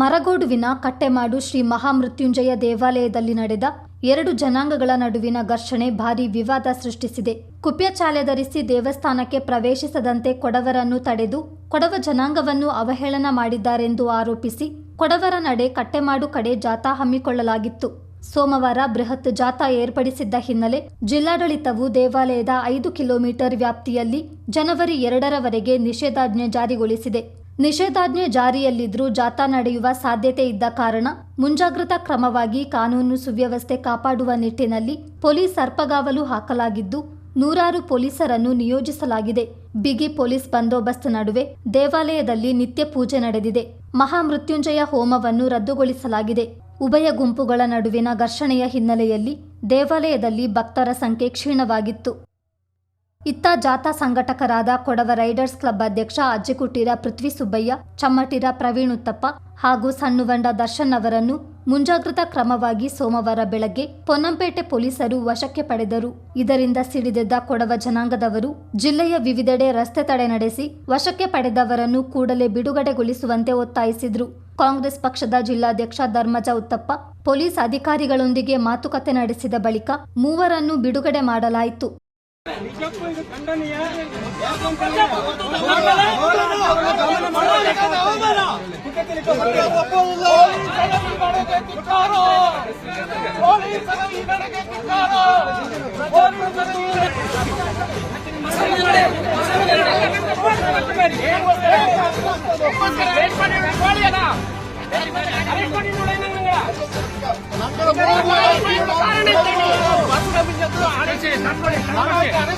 ಮರಗೋಡುವಿನ ಕಟ್ಟೆಮಾಡು ಶ್ರೀ ಮಹಾಮೃತ್ಯುಂಜಯ ದೇವಾಲಯದಲ್ಲಿ ನಡೆದ ಎರಡು ಜನಾಂಗಗಳ ನಡುವಿನ ಘರ್ಷಣೆ ಭಾರೀ ವಿವಾದ ಸೃಷ್ಟಿಸಿದೆ. ಕುಪ್ಯಚಾಲೆ ಧರಿಸಿ ದೇವಸ್ಥಾನಕ್ಕೆ ಪ್ರವೇಶಿಸದಂತೆ ಕೊಡವರನ್ನು ತಡೆದು ಕೊಡವ ಜನಾಂಗವನ್ನು ಅವಹೇಳನ ಮಾಡಿದ್ದಾರೆಂದು ಆರೋಪಿಸಿ ಕೊಡವರ ನಡೆ ಕಟ್ಟೆಮಾಡು ಕಡೆ ಜಾಥಾ ಹಮ್ಮಿಕೊಳ್ಳಲಾಗಿತ್ತು. ಸೋಮವಾರ ಬೃಹತ್ ಜಾಥಾ ಏರ್ಪಡಿಸಿದ್ದ ಹಿನ್ನೆಲೆ ಜಿಲ್ಲಾಡಳಿತವು ದೇವಾಲಯದ ಐದು ಕಿಲೋಮೀಟರ್ ವ್ಯಾಪ್ತಿಯಲ್ಲಿ ಜನವರಿ ಎರಡರವರೆಗೆ ನಿಷೇಧಾಜ್ಞೆ ಜಾರಿಗೊಳಿಸಿದೆ. ನಿಷೇಧಾಜ್ಞೆ ಜಾರಿಯಲ್ಲಿದ್ರೂ ಜಾಥಾ ನಡೆಯುವ ಸಾಧ್ಯತೆ ಇದ್ದ ಕಾರಣ ಮುಂಜಾಗ್ರತಾ ಕ್ರಮವಾಗಿ ಕಾನೂನು ಸುವ್ಯವಸ್ಥೆ ಕಾಪಾಡುವ ನಿಟ್ಟಿನಲ್ಲಿ ಪೊಲೀಸ್ ಸರ್ಪಗಾವಲು ಹಾಕಲಾಗಿದ್ದು, ನೂರಾರು ಪೊಲೀಸರನ್ನು ನಿಯೋಜಿಸಲಾಗಿದೆ. ಬಿಗಿ ಪೊಲೀಸ್ ಬಂದೋಬಸ್ತ್ ನಡುವೆ ದೇವಾಲಯದಲ್ಲಿ ನಿತ್ಯ ಪೂಜೆ ನಡೆದಿದೆ. ಮಹಾಮೃತ್ಯುಂಜಯ ಹೋಮವನ್ನು ರದ್ದುಗೊಳಿಸಲಾಗಿದೆ. ಉಭಯ ಗುಂಪುಗಳ ನಡುವಿನ ಘರ್ಷಣೆಯ ಹಿನ್ನೆಲೆಯಲ್ಲಿ ದೇವಾಲಯದಲ್ಲಿ ಭಕ್ತರ ಸಂಖ್ಯೆ ಕ್ಷೀಣವಾಗಿತ್ತು. ಇತ್ತ ಜಾಥಾ ಸಂಘಟಕರಾದ ಕೊಡವ ರೈಡರ್ಸ್ ಕ್ಲಬ್ ಅಧ್ಯಕ್ಷ ಅಜ್ಜಿಕುಟೀರ ಪೃಥ್ವಿ ಸುಬ್ಬಯ್ಯ, ಚಮ್ಮಟಿರ ಪ್ರವೀಣ್ ಉತ್ತಪ್ಪ ಹಾಗೂ ಸಣ್ಣುವಂಡ ದರ್ಶನ್ ಅವರನ್ನು ಮುಂಜಾಗ್ರತಾ ಕ್ರಮವಾಗಿ ಸೋಮವಾರ ಬೆಳಗ್ಗೆ ಪೊನ್ನಂಪೇಟೆ ಪೊಲೀಸರು ವಶಕ್ಕೆ ಪಡೆದರು. ಇದರಿಂದ ಸಿಡಿದೆದ್ದ ಕೊಡವ ಜನಾಂಗದವರು ಜಿಲ್ಲೆಯ ವಿವಿಧೆಡೆ ರಸ್ತೆ ತಡೆ ನಡೆಸಿ ವಶಕ್ಕೆ ಪಡೆದವರನ್ನು ಕೂಡಲೇ ಬಿಡುಗಡೆಗೊಳಿಸುವಂತೆ ಒತ್ತಾಯಿಸಿದ್ರು. ಕಾಂಗ್ರೆಸ್ ಪಕ್ಷದ ಜಿಲ್ಲಾಧ್ಯಕ್ಷ ಧರ್ಮಜ ಉತ್ತಪ್ಪ, ಪೊಲೀಸ್ ಅಧಿಕಾರಿಗಳೊಂದಿಗೆ ಮಾತುಕತೆ ನಡೆಸಿದ ಬಳಿಕ ಮೂವರನ್ನು ಬಿಡುಗಡೆ ಮಾಡಲಾಯಿತು. ನಿಜಕ್ಕೂ ಇದು ಖಂಡನೀಯ ಯಾಕಂತಂದ್ರೆ ಮಾಡಿದ್ದಾರೆ